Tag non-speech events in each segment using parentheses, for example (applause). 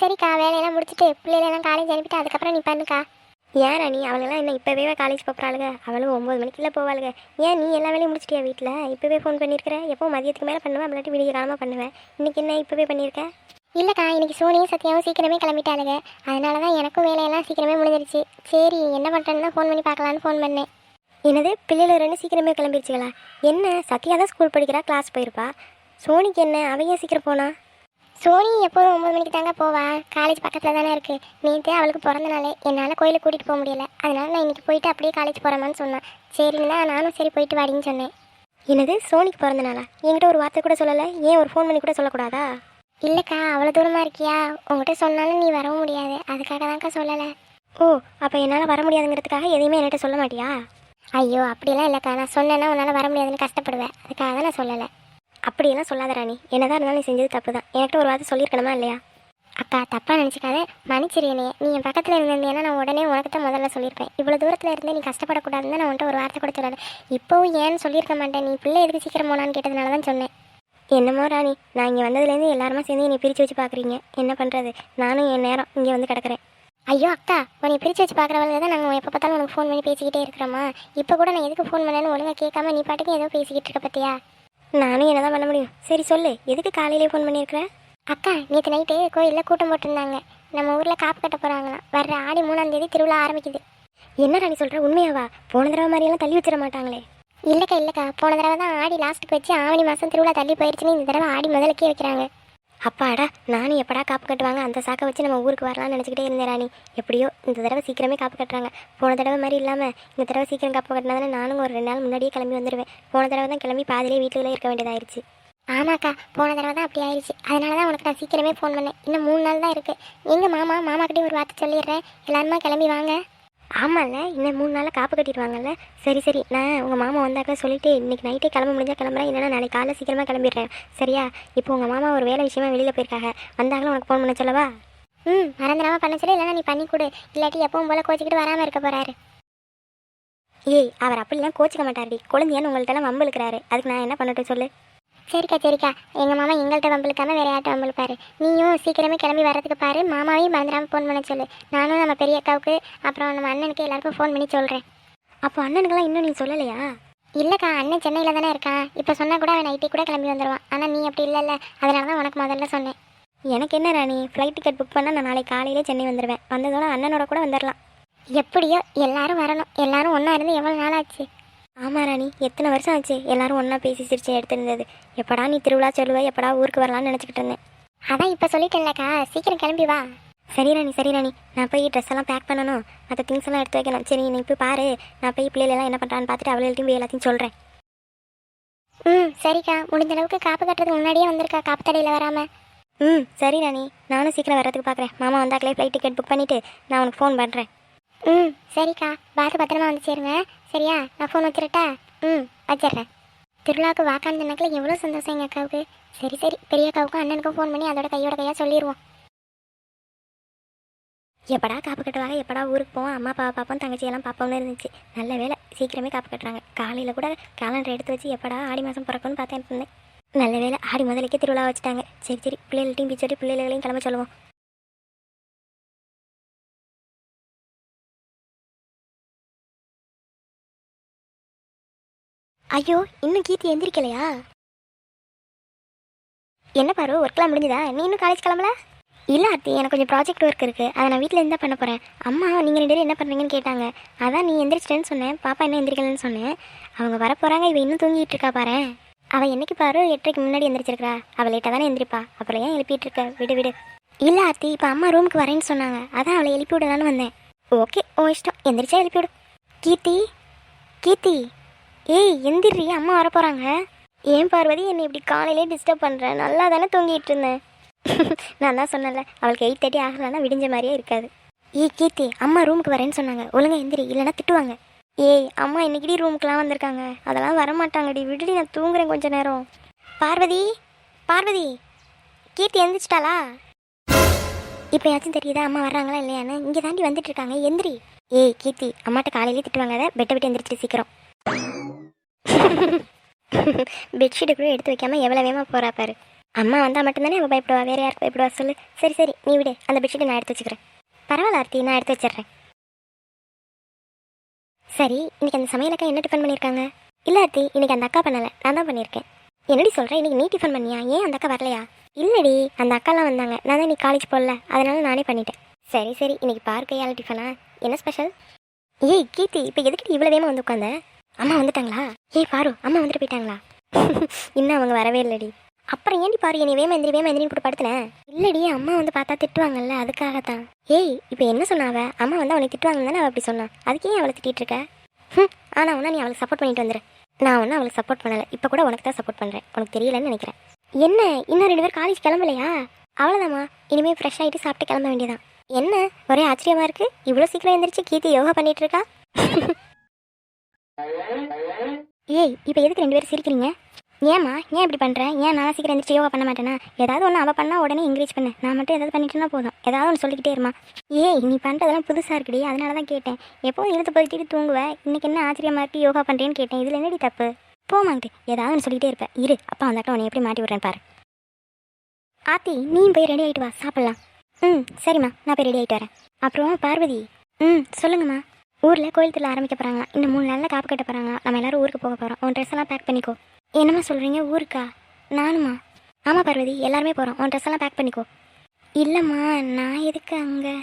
சரிக்கா வேலையெல்லாம் முடிச்சுட்டு பிள்ளைகளெல்லாம் காலேஜ் அனுப்பிட்டு அதுக்கப்புறம் நீ பண்ணுக்கா. ஏன் ராணி? அவளெல்லாம் என்ன இப்போவே காலேஜ் போகிறாளுங்க அவளும் ஒம்பது மணிக்குள்ளே போவாளுங்க ஏன் நீ எல்லா வேலையும் முடிச்சிட்டியா வீட்டில் இப்போவே ஃபோன் பண்ணியிருக்கிற எப்போ மதியத்துக்கு மேலே பண்ணுவேன் இல்லாட்டி விடிய காலமாக பண்ணுவேன் இன்னைக்கு என்ன இப்போவே பண்ணியிருக்க இல்லைக்கா இன்றைக்கி சோனியும் சத்யாவும் சீக்கிரமே கிளம்பிட்டாளுங்க அதனால தான் எனக்கும் வேலையெல்லாம் சீக்கிரமே முடிஞ்சிருச்சு. சரி என்ன பண்ணுறேன்னு தான் ஃபோன் பண்ணி பார்க்கலான்னு ஃபோன் பண்ணேன். என்னது பிள்ளைகள் ரெண்டு சீக்கிரமே கிளம்பிருச்சுங்களா என்ன சத்யா தான் ஸ்கூல் படிக்கிறா கிளாஸ் போயிருப்பா? சோனிக்கு என்ன அவ ஏன் சீக்கிரம் போனா? சோனி எப்போதும் ஒம்பது மணிக்கு தாங்க போவா. காலேஜ் பக்கத்தில் தானே இருக்குது நேற்றே அவளுக்கு பிறந்த நாள். என்னால் கோயிலுக்கு கூட்டிகிட்டு போக முடியல. அதனால நான் இன்னைக்கு போயிட்டு அப்படியே காலேஜ் போகிறேமான்னு சொன்னேன். சரின்னா நானும் சரி போயிட்டு வாடின்னு சொன்னேன். என்னது சோனிக்கு பிறந்த நாளா? என்கிட்ட ஒரு வார்த்தை கூட சொல்லலை. ஏன் ஒரு ஃபோன் பண்ணி கூட சொல்லக்கூடாதா? இல்லைக்கா அவ்வளோ தூரமாக இருக்கியா? உங்கள்கிட்ட சொன்னாலும் நீ வரவும் முடியாது. அதுக்காக தான்க்கா சொல்லலை. ஓ அப்போ என்னால் வர முடியாதுங்கிறதுக்காக எதையுமே என்கிட்ட சொல்ல மாட்டியா? ஐயோ அப்படிலாம் இல்லைக்கா. நான் சொன்னேன்னா உன்னால் வர முடியாதுன்னு கஷ்டப்படுவேன். அதுக்காக தான் நான் சொல்லலை. அப்படியெல்லாம் சொல்லாத ராணி. என்னதான் இருந்தாலும் நீ செஞ்சது தப்பு தான். என்கிட்ட ஒரு வார்த்தை சொல்லியிருக்கணுமா இல்லையா? அக்கா தப்பாக நினச்சிக்காத. மன்னிச்சிரு என்னைய நீ என் பக்கத்தில் இருந்திருந்தேன்னா நான் உடனே உனக்கு தான் முதல்ல சொல்லியிருப்பேன். இவ்வளோ தூரத்தில் இருந்தே நீ கஷ்டப்படக்கூடாதுன்னு நான் உன்ட்ட ஒரு வார்த்தை கூட சொல்லாத. இப்போவும் ஏன்னு சொல்லியிருக்க மாட்டேன். நீ பிள்ளை எதுக்கு சீக்கிரம் போனான்னு கேட்டதுனால தான் சொன்னேன். என்னமோ ராணி. நான் இங்கே வந்ததுலேருந்து எல்லாருமே சேர்ந்து என்னை பிரித்து வச்சு பார்க்குறீங்க. என்ன பண்ணுறது நானும் என் நேரம் இங்கே வந்து கிடக்குறேன். ஐயோ அக்கா உன்னை பிரித்து வச்சு பார்க்குறவங்க தான் நாங்கள் எப்போ பார்த்தாலும் உனக்கு ஃபோன் பண்ணி பேசிக்கிட்டே இருக்கிறோமா? இப்போ கூட நான் எதுக்கு ஃபோன் பண்ணேன்னு ஒழுங்காக கேட்காம நீ பாட்டுக்கு ஏதோ பேசிக்கிட்டு இருக்க பத்தியா நானும் என்னதான் பண்ண முடியும். சரி சொல்லு எதுக்கு காலையிலே ஃபோன் பண்ணியிருக்கிற? அக்கா நேற்று நைட்டு கோயிலில் கூட்டம் போட்டிருந்தாங்க. நம்ம ஊரில் காப்பு கட்ட போகிறாங்களாம் வர்ற ஆடி மூணாம் தேதி திருவிழா ஆரம்பிக்குது. என்ன ராணி சொல்கிற உண்மையாவா? போன தடவை மாதிரியெல்லாம் தள்ளி வச்சிட மாட்டாங்களே. இல்லைக்கா இல்லைக்கா. போன தடவை தான் ஆடி லாஸ்ட்டுக்கு வச்சு ஆவணி மாதம் திருவிழா தள்ளி போயிடுச்சுன்னு இந்த தடவை ஆடி முதலுக்கே வைக்கிறாங்க. அப்பாடா நானும் எப்படா காப்பு கட்டுவாங்க? அந்த சாக்கை வச்சு நம்ம ஊருக்கு வரலாம்னு நினச்சிக்கிட்டே இருந்தேன் ராணி. எப்படியோ இந்த தடவை சீக்கிரமே காப்பு கட்டுறாங்க. போன தடவை மாதிரி இல்லாமல் இந்த தடவை சீக்கிரம் காப்பு கட்டினா நானும் ஒரு ரெண்டு நாள் முன்னாடியே கிளம்பி வந்துடுவேன் போன தடவை தான் கிளம்பி பாதிலே வீட்டில் இருக்க வேண்டியதாயிருச்சு. ஆமாக்கா போன தடவை தான் அப்படி ஆயிடுச்சு அதனால தான் உனக்கு நான் சீக்கிரமே ஃபோன் பண்ணேன். இன்னும் மூணு நாள் தான் இருக்குது எங்கள் மாமா மாமாக்கிட்டே ஒரு வார்த்தை சொல்லிடுறேன். எல்லாருமா கிளம்பி வாங்க. ஆமாம்ல இன்னும் மூணு நாளில் காப்பு கட்டிடுவாங்கல்ல. சரி சரி நான் உங்கள் மாமா வந்தாக்க சொல்லிட்டு இன்னைக்கு நைட்டே கிளம்ப முடிஞ்சா கிளம்புறேன். இல்லைன்னா நாளைக்கு காலைல சீக்கிரமாக கிளம்பிடுறேன். சரியா? இப்போ உங்கள் மாமா ஒரு வேலை விஷயமா வெளியில் போயிருக்காங்க. வந்தாங்களும் உனக்கு ஃபோன் பண்ண சொல்லவா? ம் மறந்துடாம பண்ண சொல்லி. இல்லைன்னா நீ பண்ணி கொடு. இல்லாட்டி எப்பவும் போல கோச்சிக்கிட்டு வராமல் இருக்க போறாரு. ஏய் அவர் அப்படிலாம் கோச்சிக்க மாட்டாருடி. குழந்தையான்னு உங்கள்கிட்ட வம்பு இழுக்கிறாரு. அதுக்கு நான் என்ன பண்ணட்டும் சொல்லு? சரிக்கா சரிக்கா. எங்கள் மாமா எங்கள்கிட்ட வம்பிழுக்காம வேற யார்ட்ட வம்பிழுப்பாரு நீயும் சீக்கிரமே கிளம்பி வரதுக்கு பாரு. மாமாவையும் மறந்துடாம ஃபோன் பண்ண சொல்லு. நானும் நம்ம பெரிய அக்காவுக்கு அப்புறம் நம்ம அண்ணனுக்கு எல்லாருக்கும் ஃபோன் பண்ணி சொல்கிறேன் அப்போ அண்ணனுக்கெல்லாம் இன்னும் நீ சொல்லலையா? இல்லைக்கா அண்ணன் சென்னையில் தானே இருக்கான். இப்போ சொன்னால் கூட அவன் நைட்டே கூட கிளம்பி வந்துடுவான் ஆனால் நீ அப்படி இல்லைல்ல. அதனால தான் உனக்கு முதல்ல சொன்னேன். எனக்கு என்ன ராணி? ஃப்ளைட் டிக்கெட் புக் பண்ணால் நான் நாளைக்கு காலையிலே சென்னை வந்துடுவேன் வந்ததோட அண்ணனோட கூட வந்துடலாம் எப்படியோ எல்லாரும் வரணும். எல்லாரும் ஒன்றா இருந்து எவ்வளோ நாள் ஆச்சு ஆமாம் ராணி எத்தனை வருஷம் ஆச்சு? எல்லாரும் ஒன்றா பேசி சிரிச்சு எடுத்துருந்தது. எப்படா நீ திருவிழா சொல்லுவ? எப்படா ஊருக்கு வரலாம்னு நினச்சிக்கிட்டு இருந்தேன். அதான் இப்போ சொல்லிட்டேன்லக்கா சீக்கிரம் கிளம்பி வா. சரி ராணி சரி ராணி. நான் போய் ட்ரெஸ் எல்லாம் பேக் பண்ணணும். மற்ற திங்ஸ் எல்லாம் எடுத்து வைக்கணும். சரி நீ போய் பாரு. நான் போய் பிள்ளைகளெல்லாம் என்ன பண்ணுறான்னு பார்த்துட்டு அவளையும் போய் எல்லாத்தையும் சொல்கிறேன் ம் சரிக்கா. முடிஞ்ச அளவுக்கு காப்பு கட்டுறதுக்கு முன்னாடியே வந்திருக்கா. காப்பு தடையில் வராமல் ம் சரி ராணி. நானும் சீக்கிரம் வர்றதுக்கு பார்க்குறேன். மாமா வந்தாக்களே ஃப்ளைட் டிக்கெட் புக் பண்ணிவிட்டு நான் உனக்கு ஃபோன் பண்ணுறேன் ம் சரிக்கா. பார்த்து பத்திரமா வந்து சேருங்க. சரியா? நான் ஃபோன் வச்சிரட்டா? ம் வச்சிடுறேன் திருவிழாவுக்கு வாக்கான நக்கில் எவ்வளோ சந்தோஷம் எங்கள் அக்காவுக்கு? சரி சரி. பெரிய அக்காவுக்கும் அண்ணனுக்கும் ஃபோன் பண்ணி அதோட கையோட கையாக சொல்லிடுவோம் எப்படா காப்பு கட்டுவாங்க? எப்படா ஊருக்கு போவோம்? அம்மா அப்பாவை பார்ப்போம். தங்கச்சியெல்லாம் பார்ப்போம்னு இருந்துச்சு. நல்ல வேலை சீக்கிரமே காப்பு கட்டுறாங்க. காலையில் கூட கேலண்டர் எடுத்து வச்சு எப்படா ஆடி மாதம் பிறக்கும்னு பார்த்தேன் இருந்தேன் நல்ல வேலை ஆடி முதலுக்கே திருவிழா வச்சுட்டாங்க. சரி சரி. பிள்ளைகள்ட்டையும் பிச்சோட்டி பிள்ளைகளையும் கிளம்ப சொல்லுவோம். ஐயோ இன்னும் கீர்த்தி எந்திரிக்கலையா? என்ன பாரு ஒர்க்லாம் முடிஞ்சுதா? நீ இன்னும் காலேஜ் கிளம்பல? இல்லை அத்தி எனக்கு கொஞ்சம் ப்ராஜெக்ட் ஒர்க் இருக்குது அதை நான் வீட்டில் இருந்தா பண்ண போகிறேன் அம்மா நீங்கள் ரெண்டு பேரும் என்ன பண்ணுறீங்கன்னு கேட்டாங்க. அதான் நீ எந்திரிச்சிட்டேன்னு சொன்னேன். பாப்பா என்ன எந்திரிக்கலன்னு சொன்னேன். அவங்க வர போகிறாங்க இவ இன்னும் தூங்கிட்டு இருக்கா பாரு. அவள் என்னைக்கு பாரு எட்டரைக்கு முன்னாடி எந்திரிச்சிருக்கா. அவள் லேட்டாக தானே எந்திரிப்பா. அப்புறம் ஏன் எழுப்பிட்டு இருக்க? விடு விடு. இல்லை அத்தி இப்போ அம்மா ரூமுக்கு வரேன்னு சொன்னாங்க. அதான் அவளை எழுப்பி விடலான்னு வந்தேன். ஓகே ஓ இஷ்டம். எந்திரிச்சா எழுப்பி விடு கீர்த்தி கீர்த்தி. ஏய் எந்திரி அம்மா வர போகிறாங்க ஏன் பார்வதி என்னை இப்படி காலையிலே டிஸ்டர்ப் பண்ணுறேன் நல்லா தானே தூங்கிட்டு இருந்தேன். (laughs) நான் தான் சொன்னேன்ல அவளுக்கு எயிட் தேர்ட்டி ஆகலைன்னா விடிஞ்ச மாதிரியே இருக்காது. ஏய் கீர்த்தி அம்மா ரூமுக்கு வரேன்னு சொன்னாங்க. ஒழுங்காக எந்திரி இல்லைன்னா திட்டுவாங்க. ஏய் அம்மா இன்னைக்கிடி ரூமுக்குலாம் வந்திருக்காங்க. அதெல்லாம் வரமாட்டாங்கடி. விடுடி நான் தூங்குறேன் கொஞ்ச நேரம். பார்வதி பார்வதி கீர்த்தி எந்திரிச்சிட்டாளா? இப்போ யாச்சும் தெரியுதா அம்மா வர்றாங்களா இல்லையான்னு? இங்கே தாண்டி வந்துட்டு இருக்காங்க. எந்திரி. ஏய் கீர்த்தி அம்மாட்ட காலையிலே திட்டுவாங்க. அதை பெட்டை விட்டு எந்திரிச்சிட்டு சீக்கிரம். பெட்ஷீட்டு கூட எடுத்து வைக்காமல் எவ்வளோ வேகமாக போறா பாரு. அம்மா வந்தால் மட்டும்தானே அவள் பயப்படுவா. வேறு யாருக்கு பயப்படுவா சொல்லு. சரி சரி நீ விடு. அந்த பெட்ஷீட்டை நான் எடுத்து வச்சுக்கிறேன். பரவாயில்ல ஆர்த்தி. நான் எடுத்து வச்சிடுறேன். சரி இன்னைக்கு அந்த சமையலக்கா என்ன டிஃபன் பண்ணியிருக்காங்க இல்லை ஆர்த்தி இன்னைக்கு அந்த அக்கா பண்ணலை. நான் தான் பண்ணியிருக்கேன் என்னடி சொல்கிறேன் இன்னைக்கு நீ டிஃபன் பண்ணியா? ஏன் அந்த அக்கா வரலையா? இல்லடி அந்த அக்காலாம் வந்தாங்க. நான் தான் நீ காலேஜ் போகல. அதனால நானே பண்ணிட்டேன். சரி சரி இன்னைக்கு பார்க்கையால் டிஃபனா என்ன ஸ்பெஷல் ஏய் கீர்த்தி இப்போ எதுக்கு இவ்வளோ வேகமாக வந்து உட்காந்தேன் அம்மா வந்துட்டாங்களா? ஏய் பாரு அம்மா வந்துட்டு போயிட்டாங்களா? (laughs) இன்னும் அவங்க வரவே இல்லடி. அப்புறம் ஏன்டி பாரு என்னை வேமா எந்திரி வேமா எந்திரின்னு போட்டு படுத்துனேன் இல்லடி அம்மா வந்து பார்த்தா திட்டுவாங்கல்ல அதுக்காக தான் ஏய் இப்போ என்ன சொன்னாவ அம்மா வந்து அவனை திட்டுவாங்கன்னு தானே அவள் அப்படி சொன்னான் அதுக்கு ஏன் அவளை திட்டிட்டு இருக்க? ம் ஆனால் ஒன்றா நீ அவளுக்கு சப்போர்ட் பண்ணிட்டு வந்துரு. நான் ஒன்றும் அவளுக்கு சப்போர்ட் பண்ணலை. இப்போ கூட உனக்கு தான் சப்போர்ட் பண்ணுறேன் உனக்கு தெரியலன்னு நினைக்கிறேன். என்ன? இன்னும் ரெண்டு பேர் காலேஜ் கிளம்பலையா? அவ்வளோதாம்மா இனிமேல் ஃப்ரெஷ் ஆகிட்டு சாப்பிட்டு கிளம்ப வேண்டியதான் என்ன? ஒரே ஆச்சரியமாக இருக்குது இவ்வளோ சீக்கிரம் எந்திரிச்சு கீர்த்தி யோகா பண்ணிகிட்டு இருக்கா? (laughs) ஏய் இப்போ எதுக்கு ரெண்டு பேரும் சிரிக்கிறீங்க? ஏம்மா ஏன் இப்படி பண்ணுற ஏன் நான் சீக்கிரம் எந்திரிச்சு யோகா பண்ண மாட்டேனா? ஏதாவது ஒன்று அவள் பண்ணால் உடனே என்கரேஜ் பண்ணு. நான் மட்டும் ஏதாவது பண்ணிட்டுனா போதும். ஏதாவது ஒன்று சொல்லிக்கிட்டே இருமா. ஏய் நீ பண்ணுறதெல்லாம் புதுசாக இருக்குடி. அதனால தான் கேட்டேன். எப்போதும் இழுத்து படுத்திட்டு தூங்குவேன் இன்றைக்கி என்ன ஆச்சரியமாக இருக்கு யோகா பண்ணுறேன்னு கேட்டேன். இதில் என்னடி தப்பு? போமாங்கிட்டு ஏதாவது ஒன்று சொல்லிகிட்டே இருப்பேன் இரு. அப்பா வந்தாட்டம் உன்னை எப்படி மாட்டி விட்றேன் பாரு. ஆத்தி நீ போய் ரெடி ஆகிட்டு வா. சாப்பிட்லாம். ம் சரிம்மா. நான் போய் ரெடி ஆகிட்டு வரேன். அப்புறம் பார்வதி. ம் சொல்லுங்கம்மா. ஊரில் கோயில் திருவிழா ஆரம்பிக்க போகிறாங்க இன்னும் மூணு நாளில் காப்பு கட்ட போகிறாங்க நம்ம எல்லாரும் ஊருக்கு போக போகிறோம் உன் ட்ரெஸ் எல்லாம் பேக் பண்ணிக்கோ. என்னம்மா சொல்கிறீங்க ஊருக்கா? நானுமா? ஆமாம் பார்வதி. எல்லாருமே போகிறோம் உன் ட்ரெஸ் எல்லாம் பேக் பண்ணிக்கோ. இல்லைம்மா நான் எதுக்கு அங்கே?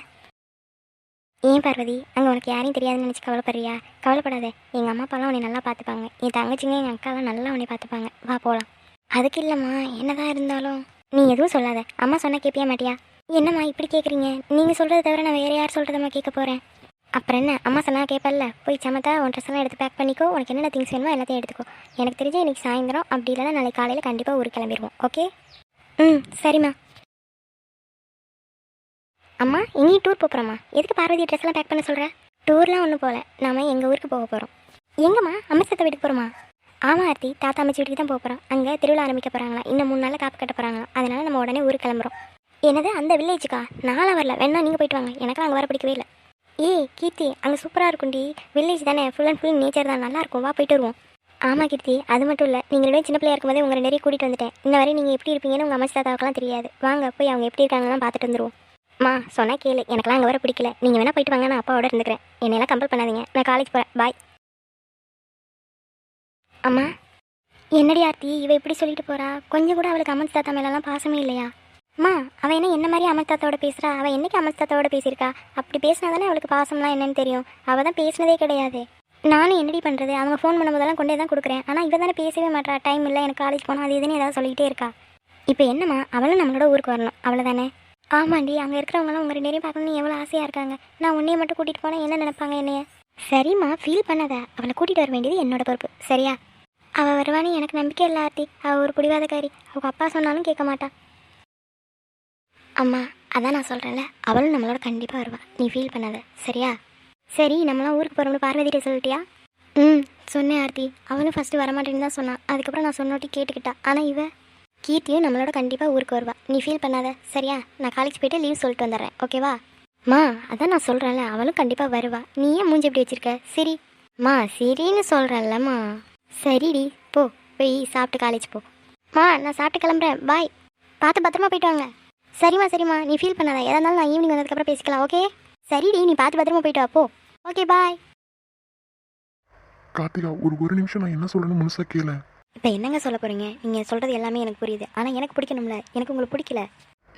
ஏன் பார்வதி? அங்கே உனக்கு யாரையும் தெரியாதுன்னு நினச்சி கவலைப்படுறியா? கவலைப்படாத. எங்கள் அம்மா அப்பாலாம் உன்னை நல்லா பார்த்துப்பாங்க. என் தங்கச்சிங்க எங்கள் அக்காலாம் நல்லா உன்னை பார்த்துப்பாங்க. வா போகலாம் அதுக்கு இல்லைம்மா. என்னதான் இருந்தாலும். நீ எதுவும் சொல்லாத. அம்மா சொன்னால் கேட்பியா மாட்டியா? என்னம்மா இப்படி கேட்குறீங்க நீங்கள் சொல்கிறத தவிர நான் வேறு யார் சொல்கிறதம்மா கேட்க போகிறேன் அப்புறம் என்ன? அம்மா சொன்னா கேட்பல்ல போய் சமத்தா உன் ட்ரெஸ் எல்லாம் எடுத்து பேக் பண்ணிக்கோ. உனக்கு என்னென்ன திங்ஸ் வேணுமோ எல்லாத்தையும் எடுத்துக்கோ. எனக்கு தெரிஞ்சு இன்னைக்கு சாயந்தரம். அப்படி இல்லைன்னா நாளைக்கு காலையில் கண்டிப்பாக ஊருக்கு கிளம்பிடுவோம் ஓகே ம் சரிம்மா. அம்மா எங்கேயும் டூர் போகிறோம்மா எதுக்கு பார்வதி ட்ரெஸ் எல்லாம் பேக் பண்ண சொல்கிற டூர்லாம் ஒன்றும் போகல நாம எங்கள் ஊருக்கு போக போகிறோம் எங்கம்மா? அமிர்தத்தை வீட்டுக்கு போகிறோமா ஆமாம் ஆர்த்தி. தாத்தா அம்மாச்சி வீட்டுக்கு தான் போக போகிறோம் அங்கே திருவிழா ஆரம்பிக்க போகிறாங்களா இன்னும் மூணு நாள் காப்பு கட்ட போகிறாங்களா அதனால் நம்ம உடனே ஊருக்கு கிளம்புறோம். என்னது? அந்த வில்லேஜுக்கா நாளாக வரல. வேணா நீங்கள் போயிட்டு வாங்க. எனக்கு அங்கே வர பிடிக்கவே இல்லை. ஏய் கீர்த்தி அங்கே சூப்பராக இருக்கும்டி. வில்லேஜ் தானே ஃபுல் அண்ட் ஃபுல் நேச்சர் தான். நல்லா இருக்கும். வா போயிட்டு வருவோம். ஆமாம் கீர்த்தி அது மட்டும் இல்லை. நீங்கள் ரெண்டு சின்ன பிள்ளையா இருக்கும்போதே உங்களை நிறைய பேரையும் கூட்டிகிட்டு வந்துட்டேன். இன்ன வரை நீங்கள் எப்படி இருப்பீங்கன்னு உங்கள் அம்மா தாத்தாவுக்குலாம் தெரியாது. வாங்க போய் அவங்க எப்படி இருக்காங்கலாம் பார்த்துட்டு வந்துருவோம். மா சொன்னால் கேளு. எனக்கெல்லாம் அங்கே வர பிடிக்கல. நீங்கள் வேணால் போயிட்டு வாங்க நான் அப்பாவோட இருந்துக்கிறேன். என்னையெல்லாம் கம்பல் பண்ணாதீங்க. நான் காலேஜ் போகிறேன் பாய் அம்மா என்னடி ஆர்த்தி? இவ இப்படி சொல்லிட்டு போகிறா கொஞ்சம் கூட அவளுக்கு அம்மன் தாத்தா மேலெல்லாம் பாசமே இல்லையா? அம்மா அவள் என்ன என்ன மாதிரி அமன் பேசுகிறா பேசுறா? என்றைக்கு என்னைக்கு பேசியிருக்கா? அப்படி பேசினா தானே அவளுக்கு பாசம்லாம் என்னன்னு தெரியும். அவள் தான் பேசினதே கிடையாது. நானும் என்னடி பண்ணுறது அவங்க ஃபோன் பண்ணும்போதெல்லாம் கொண்டே தான் கொடுக்குறேன். ஆனால் இவ தானே பேசவே மாட்டா டைம் இல்லை எனக்கு காலேஜ் போகணும் அது இதுன்னு ஏதாவது சொல்லிகிட்டே இருக்கா. இப்போ என்னம்மா? அவளும் நம்மளோட ஊருக்கு வரணும். அவ்வளோதானே ஆமாண்டி அங்கே இருக்கிறவங்களாம் உங்கள் ரெண்டு பேரையும் பார்க்கணும்னு எவ்வளோ ஆசையாக இருக்காங்க. நான் உன்னையை மட்டும் கூட்டிகிட்டு போனால் என்ன நினைப்பாங்க என்னைய? சரிம்மா ஃபீல் பண்ணாத. அவளை கூட்டிகிட்டு வர வேண்டியது என்னோட பொறுப்பு. சரியா? அவள் வருவான்னு எனக்கு நம்பிக்கை இல்லை ஆர்த்தி. அவள் ஒரு பிடிவாதக்காரி. அவங்க அப்பா சொன்னாலும் கேட்க மாட்டா. அம்மா அதான் நான் சொல்கிறேன்ல அவளும் நம்மளோட கண்டிப்பாக வருவான் நீ ஃபீல் பண்ணாத சரியா? சரி நம்மளாம் ஊருக்கு போகிறோம்னு பார்வதிட்ட சொல்லிட்டியா? ம் சொன்னேன் ஆர்த்தி. அவளும் ஃபஸ்ட்டு வரமாட்டேன்னு தான் சொன்னான். அதுக்கப்புறம் நான் சொன்னோட்டி கேட்டுக்கிட்டா. ஆனால் இவ கீர்த்தியும் நம்மளோட கண்டிப்பாக ஊருக்கு வருவா. நீ ஃபீல் பண்ணாத சரியா? நான் காலேஜ் போயிட்டு லீவ் சொல்லிட்டு வந்துடுறேன் ஓகேவா மா அதான் நான் சொல்கிறேன்ல அவளும் கண்டிப்பாக வருவா. நீ ஏன் மூஞ்சி எப்படி வச்சிருக்க? சரி. மா சரின்னு சொல்கிறேன்லம்மா சரிடி போ. போய் சாப்பிட்டு காலேஜ் போ. மா நான் சாப்பிட்டு கிளம்புறேன். பாய் பார்த்து பத்திரமா போயிட்டு வாங்க. சரிம்மா சரிம்மா. நீ ஃபீல் பண்ணாத. எதா இருந்தாலும் நான் ஈவினிங் வந்ததுக்கப்புறம் பேசிக்கலாம் ஓகே சரிடி நீ பார்த்து பத்திரமா போயிட்டு வா போ. ஓகே பாய் கார்த்திகா ஒரு ஒரு நிமிஷம் நான் என்ன சொல்றேன்னு முழுசா கேள. இப்போ என்னங்க சொல்ல போகிறீங்க நீங்கள் சொல்கிறது எல்லாமே எனக்கு புரியுது. ஆனால் எனக்கு பிடிக்கணும்ல. எனக்கு உங்களுக்கு பிடிக்கல.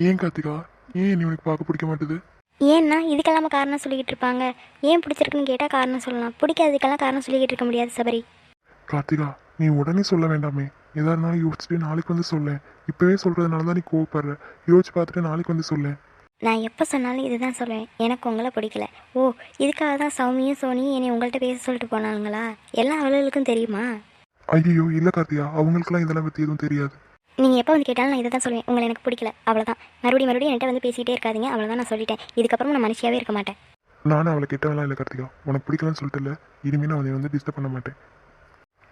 ஏன் கார்த்திகா? ஏன் நீ உனக்கு பார்க்க பிடிக்க மாட்டுது? ஏன்னா இதுக்கெல்லாம் காரணம் சொல்லிக்கிட்டு இருப்பாங்க. ஏன் பிடிச்சிருக்குன்னு கேட்டால் காரணம் சொல்லலாம். பிடிக்காததுக்கெல்லாம் காரணம் சொல்லிக்கிட்டு இருக்க முடியாது சபரி. கார்த்திகா நீ உடனே சொல்ல வேண்டாமே. எதா இருந்தாலும் யோசிச்சுட்டு நாளைக்கு வந்து சொல்ல. இப்பவே சொல்றதுனால தான் நீ கோவப்படுற. யோசிச்சு பார்த்துட்டு நாளைக்கு வந்து சொல்ல. நான் எப்போ சொன்னாலும் இதுதான் சொல்லுவேன். எனக்கு உங்களை பிடிக்கல. ஓ இதுக்காக தான் சௌமியும் சோனியும் என்னை உங்கள்கிட்ட பேச சொல்லிட்டு போனாங்களா? எல்லா அவளுகளுக்கும் தெரியுமா? ஐயோ இல்ல கார்த்திகா. அவங்களுக்குலாம் இதெல்லாம் பத்தி எதுவும் தெரியாது. நீங்கள் எப்போ வந்து கேட்டாலும் நான் இதை தான் சொல்லுவேன். உங்களை எனக்கு பிடிக்கல. அவ்வளோதான் மறுபடியும் மறுபடியும் என்கிட்ட வந்து பேசிகிட்டே இருக்காதீங்க. அவ்வளோதான் நான் சொல்லிட்டேன். இதுக்கப்புறம் நான் மனுஷியாவே இருக்க மாட்டேன். நானும் அவளை கெட்டவெல்லாம் இல்லை கார்த்திகா. உனக்கு பிடிக்கலன்னு சொல்லிட்டு இல்லை இனிமே நான் உன்னை வந்து டிஸ்டர்ப் பண்ண மாட்டேன்.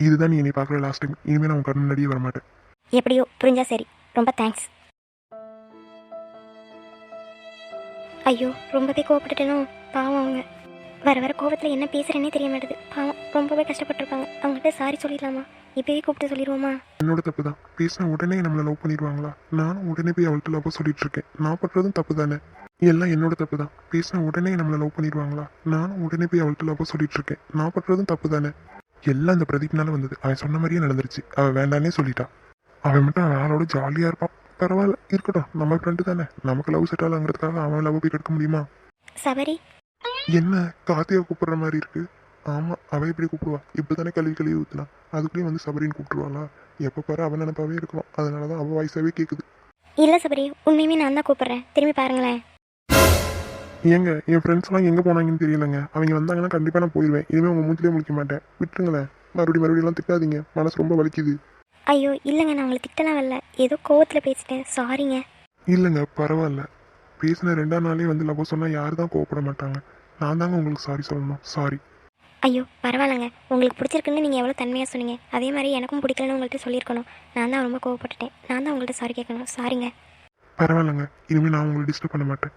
இதுதான் நீ என்னை பார்க்குற லாஸ்ட் டைம் இனிமே நான் உன் கண் முன்னாடியே வர மாட்டேன் எப்படியோ புரிஞ்சா சரி. ரொம்ப தேங்க்ஸ் ஐயோ ரொம்பவே கோவப்பட்டுட்டேனோ. பாவம் அவங்க. வர வர கோவத்தில் என்ன பேசுகிறேன்னே தெரிய மாட்டேது. பாவம் ரொம்பவே கஷ்டப்பட்டிருப்பாங்க. அவங்ககிட்ட சாரி சொல்லிடலாமா? இப்போவே கூப்பிட்டு சொல்லிடுவோமா? என்னோட தப்பு தான் பேசின உடனே நம்மளை லவ் பண்ணிடுவாங்களா? நானும் உடனே போய் அவள்கிட்ட லவ் சொல்லிட்டு இருக்கேன் நான் பண்ணுறதும் தப்பு தானே எல்லாம் என்னோட தப்பு தான் பேசின உடனே நம்மளை லவ் பண்ணிடுவாங்களா? நானும் உடனே போய் அவள்கிட்ட லவ் சொல்லிட்டு இருக்கேன் நான் பண்ணுறதும் தப்பு தானே எல்லாம் அந்த பிரதீப்னால வந்தது. அவன் சொன்ன மாதிரியே நடந்துருச்சு. அவன் வேண்டானே சொல்லிட்டா. அவன் மட்டும் அவன் ஆளோட ஜாலியாக இருப்பான். பரவாயில்ல. இருக்கட்டும். நம்ம ஃப்ரெண்டு தானே. நமக்கு லவ் செட் ஆகலாங்கிறதுக்காக அவன் லவ் போய் கெடுக்க முடியுமா? சபரி. என்ன? காத்தியா கூப்பிடுற மாதிரி இருக்கு. ஆமா அவ எப்படி கூப்பிடுவா. இப்பதானே கழுவி கழுவி ஊத்துனா. அதுக்குள்ளேயும் வந்து சபரின்னு கூப்பிட்டுருவாளா? எப்ப பாரு அவன் நினைப்பாவே இருக்கலாம். அதனாலதான் அவ வயசாவே கேக்குது. இல்லை சபரி உண்மையுமே நான் தான் கூப்பிட்றேன். திரும்பி பாருங்களேன். ஏங்க என் ஃப்ரெண்ட்ஸ் எல்லாம் எங்க போனாங்கன்னு தெரியலங்க. அவங்க வந்தாங்கன்னா கண்டிப்பா நான் போயிடுவேன் இனிமே உங்க மூஞ்சிலே முழிக்க மாட்டேன். விட்டுருங்களேன். மறுபடியும் எல்லாம் திட்டாதீங்க. மனசு ரொம்ப வலிக்குது. ஐயோ இல்லைங்க நான் உங்களை திட்டலாம் வரல ஏதோ கோவத்தில் பேசிட்டேன். சாரிங்க இல்லைங்க பரவாயில்ல. பேசின ரெண்டாம் நாளே வந்து லவ் சொன்னா யாரும் தான் கோவப்பட மாட்டாங்க. நான் தாங்க உங்களுக்கு சாரி சொல்லணும். சாரி ஐயோ பரவாயில்லைங்க. உங்களுக்கு பிடிச்சிருக்குன்னு நீங்கள் எவ்வளோ தன்மையாக சொன்னீங்க. அதே மாதிரி எனக்கும் பிடிக்கலன்னு உங்கள்கிட்ட சொல்லியிருக்கணும். நான் தான் ரொம்ப கோவப்பட்டுட்டேன். நான் தான் உங்கள்கிட்ட சாரி கேட்கணும். சாரிங்க பரவாயில்லைங்க. இனிமே நான் உங்களை டிஸ்டர்ப் பண்ண மாட்டேன்.